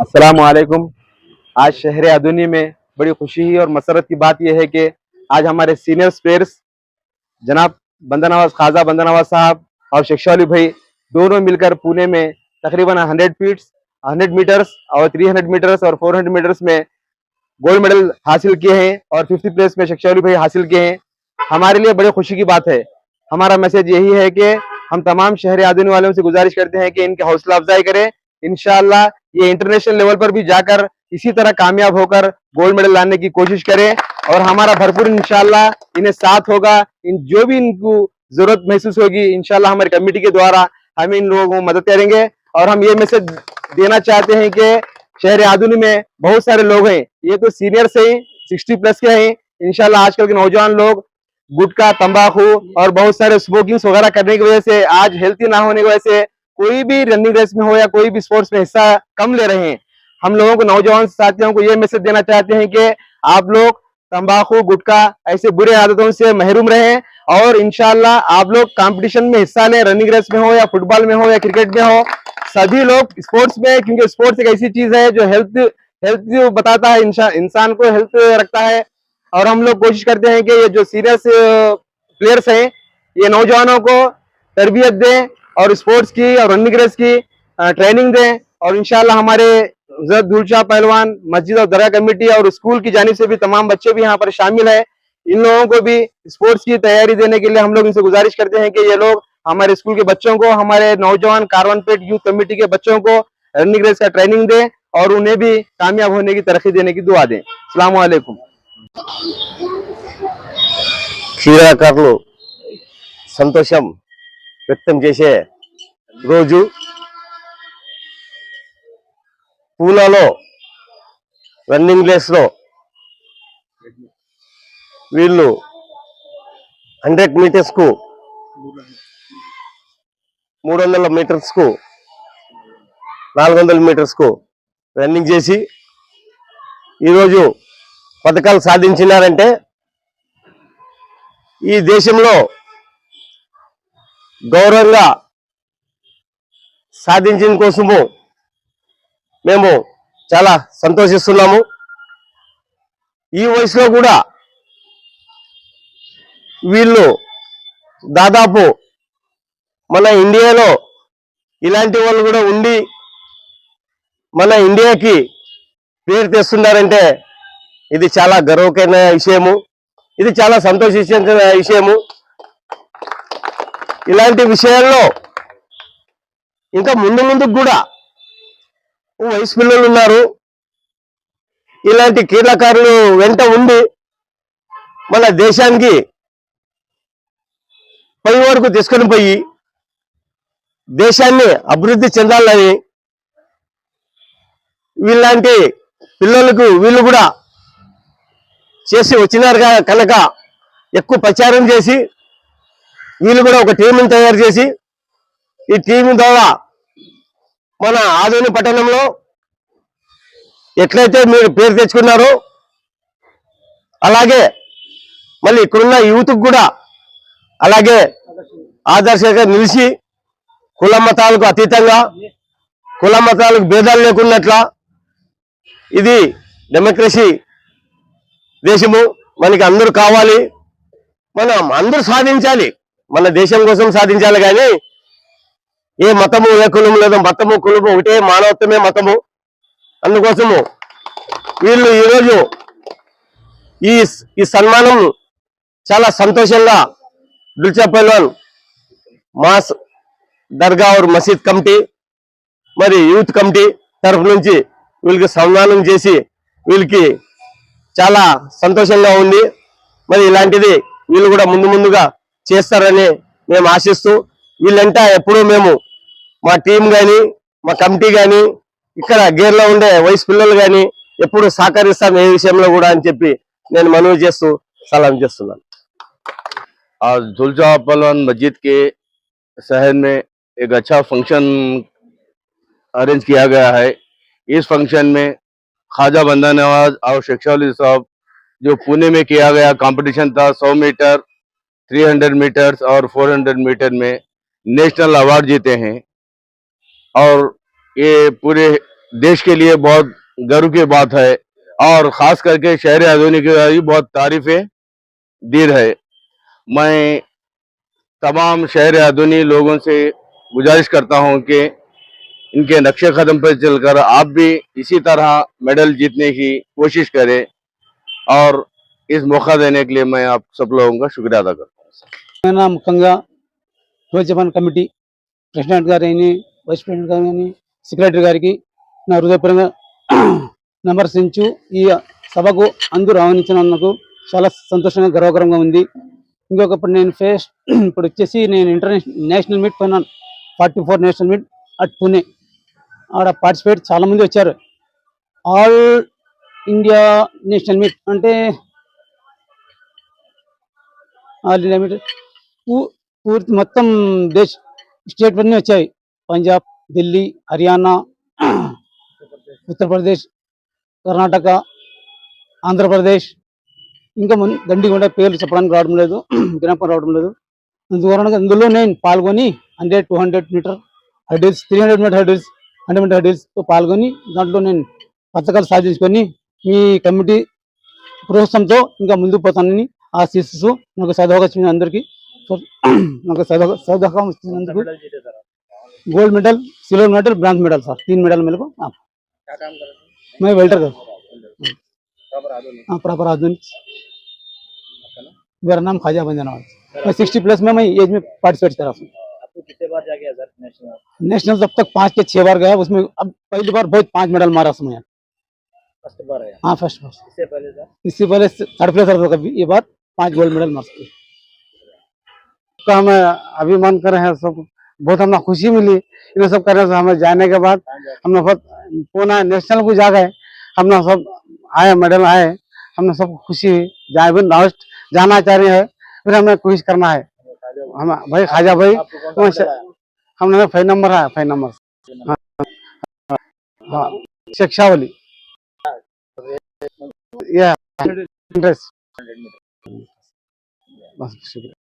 असलकुम आज शहर आदुनी में बड़ी खुशी और मसरत की बात यह है कि आज हमारे सीनियर स्पेयर्स जनाब बंदनावाज खाजा बंदनावाज साहब और शिक्षाली भाई दोनों मिलकर पुणे में तकरीबन 100 फीट 100 मीटर्स और 300 मीटर्स और 400 मीटर्स में गोल्ड मेडल हासिल किए हैं और फिफ्थ प्लेस में शिक्षाली भाई हासिल किए हैं हमारे लिए बड़ी खुशी की बात है हमारा मैसेज यही है कि हम तमाम शहर आदमी वालों से गुजारिश करते हैं कि इनकी हौसला अफजाई करें इनशाला ये इंटरनेशनल लेवल पर भी जाकर इसी तरह कामयाब होकर गोल्ड मेडल लाने की कोशिश करें और हमारा भरपूर इनशाला इन्हें साथ होगा इन जो भी इनको जरूरत महसूस होगी इनशाला हमारी कमेटी के द्वारा हम इन लोगों को मदद करेंगे और हम ये मैसेज देना चाहते हैं कि शहर आधुनिक में बहुत सारे लोग हैं ये तो सीनियर से ही सिक्सटी प्लस के हैं इनशाला आजकल के नौजवान लोग गुटखा तंबाकू और बहुत सारे स्मोकिंग्स वगैरह करने की वजह से आज हेल्थी ना होने की वजह से कोई भी रनिंग रेस में हो या कोई भी स्पोर्ट्स में हिस्सा कम ले रहे हैं हम लोगों को नौजवान साथियों को ये मैसेज देना चाहते हैं कि आप लोग तंबाकू गुटखा ऐसे बुरे आदतों से महरूम रहें और इनशाला आप लोग कॉम्पिटिशन में हिस्सा लें रनिंग रेस में हो या फुटबॉल में हो या क्रिकेट में हो सभी लोग स्पोर्ट्स में क्योंकि स्पोर्ट्स एक ऐसी चीज है जो हेल्थ हेल्थ बताता है इंसान को हेल्थ रखता है और हम लोग कोशिश करते हैं कि ये जो सीरियस प्लेयर्स हैं ये नौजवानों को तरबियत दें और स्पोर्ट्स की और रनिंग रेस की ट्रेनिंग दें और इनशाला हमारे दुलशाह पहलवान मस्जिद और दरगाह कमेटी और स्कूल की जानी से भी तमाम बच्चे भी यहाँ पर शामिल है इन लोगों को भी स्पोर्ट्स की तैयारी देने के लिए हम लोग इनसे गुजारिश करते हैं कि ये लोग हमारे स्कूल के बच्चों को हमारे नौजवान कार्बन पेट यूथ कमेटी के बच्चों को रनिंग रेस का ट्रेनिंग दें और उन्हें भी कामयाब होने की तरक्की देने की दुआ दें कर लो संतोषम వ్యక్తం చేసే రోజు పూనాలో రన్నింగ్ రేస్లో వీళ్ళు హండ్రెడ్ మీటర్స్కు మూడు వందల మీటర్స్కు నాలుగు వందల మీటర్స్కు రన్నింగ్ చేసి ఈరోజు పథకాలు సాధించినారంటే ఈ దేశంలో గౌరవంగా సాధించిన కోసము మేము చాలా సంతోషిస్తున్నాము ఈ వయసులో కూడా వీళ్ళు దాదాపు మన ఇండియాలో ఇలాంటి వాళ్ళు కూడా ఉండి మన ఇండియాకి పేరు తెస్తున్నారంటే ఇది చాలా గర్వకరమైన విషయము ఇది చాలా సంతోషించిన విషయము ఇలాంటి విషయాల్లో ఇంకా ముందు ముందుకు కూడా వయసు పిల్లలు ఉన్నారు ఇలాంటి కీలకారులు వెంట ఉండి మన దేశానికి పై వరకు తీసుకొని పోయి దేశాన్ని అభివృద్ధి చెందాలని వీళ్ళంటి పిల్లలకు వీళ్ళు కూడా చేసి వచ్చినారు కనుక ఎక్కువ ప్రచారం చేసి వీళ్ళు కూడా ఒక టీంని తయారు చేసి ఈ టీం ద్వారా మన ఆదోని పట్టణంలో ఎట్లయితే మీరు పేరు తెచ్చుకున్నారో అలాగే మళ్ళీ ఇక్కడున్న యూత్కి కూడా అలాగే ఆదర్శంగా నిలిచి కుల మతాలకు అతీతంగా కుల మతాలకు భేదాలు లేకున్నట్లా ఇది డెమోక్రసీ దేశము మనకి అందరూ కావాలి మనం అందరూ సాధించాలి మన దేశం కోసం సాధించాలి కానీ ఏ మతము ఏ కులం లేదా మతము కులము ఒకటే మానవత్వమే మతము అందుకోసము వీళ్ళు ఈరోజు ఈ ఈ సన్మానం చాలా సంతోషంగా దుల్చా మాస్ దర్గా ఔర్ మసీద్ కమిటీ మరి యూత్ కమిటీ తరఫు నుంచి వీళ్ళకి సన్మానం చేసి వీళ్ళకి చాలా సంతోషంగా ఉంది మరి ఇలాంటిది వీళ్ళు కూడా ముందు ముందుగా చేస్తారని నేను ఆశిస్తు వీళ్ళంతా ఎప్పుడు మేము మా టీమ్ గాని మా కమిటీ గాని ఇక్కడ గేర్ లో ఉండే వైస్ పిల్లలు గాని ఎప్పుడు సాకర్ చేస్తాం ఏ విషయంలో కూడా అని చెప్పి నేను మనవి చేస్తు సలానిస్తున్నాను ఆ దుల్జా బల్వల్ masjid के शहर में एक अच्छा फंक्शन अरेंज किया गया है इस फंक्शन में खाजा बन्ना नवाज और शिक्षावली साहब जो पुणे में किया गया कंपटीशन था 100 मीटर 300 मीटर्स और 400 मीटर में नेशनल अवार्ड जीते हैं और ये पूरे देश के लिए बहुत गर्व की बात है और ख़ास करके शहर आधुनिक की बहुत तारीफ़ें दीर है मैं तमाम शहर आधुनिक लोगों से गुजारिश करता हूं कि इनके नक्शे कदम पर चलकर आप भी इसी तरह मेडल जीतने की कोशिश करें और इस मौका देने के लिए मैं आप सब लोगों का शुक्रिया अदा करता తెలంగాణ ముఖ్యంగా రోజు కమిటీ ప్రెసిడెంట్ గారు అయినా వైస్ ప్రెసిడెంట్ గారు కానీ సెక్రటరీ గారికి నా హృదయపరంగా విమర్శించు ఈ సభకు అందరూ ఆహ్వానించినందుకు చాలా సంతోషంగా గర్వకరంగా ఉంది ఇంకొకప్పుడు నేను ఫేస్ ఇప్పుడు వచ్చేసి నేను ఇంటర్నేషనల్ నేషనల్ మీట్ పోయినాను forty four national meet at Pune ఆడ పార్టిసిపేట్ చాలామంది వచ్చారు ఆల్ ఇండియా నేషనల్ మీట్ అంటే పూర్తి మొత్తం దేశ స్టేట్ అన్నీ వచ్చాయి పంజాబ్ ఢిల్లీ హర్యానా ఉత్తరప్రదేశ్ కర్ణాటక ఆంధ్రప్రదేశ్ ఇంకా ముందు దండి కూడా పేర్లు చెప్పడానికి రావడం లేదు జ్ఞాపకం రావడం లేదు అందువలన అందులో నేను పాల్గొని hundred two hundred meter hurdles three hundred meter hurdles hundred meter హర్డిల్స్తో పాల్గొని దాంట్లో నేను పథకాలు సాధించుకొని మీ కమిటీ ప్రోత్సాహంతో ఇంకా ముందుకు పోతానని आशीस నాకు సదాగా వచ్చింది అందరికీ నాకు సదాగా gold medal silver medal bronze medal sir तीन मेडल मेरे को मैं वेल्टर कर प्रॉपर आधुनिक मेरा नाम खाजा बंजन मैं सिक्सटी प्लस में मैं एज में पार्टिसिपेट कर रहा हूँ नेशनल अब तक पांच के छह बार गया उसमें अब पहली बार बहुत पांच मेडल मारा उसमें फर्स्ट बार है हाँ फर्स्ट बार इससे पहले इससे पहले थर्ड प्लेस था कभी ये बात पांच गोल्ड मेडल मस्त का तो हमें अभी मन कर रहे हैं सब बहुत हमें खुशी मिली इन सब करने से हमें जाने के बाद हमने बहुत पूना नेशनल को जा गए हमने सब आए मेडल आए हमने सब खुशी हुई जहाँ भी लास्ट जाना चाह रहे हैं फिर हमें कोशिश करना है हम भाई खाजा भाई हमने फाइव नंबर आया फाइव नंबर हाँ, हाँ शिक्षावली या इंटरेस्ट マスクしてくれ。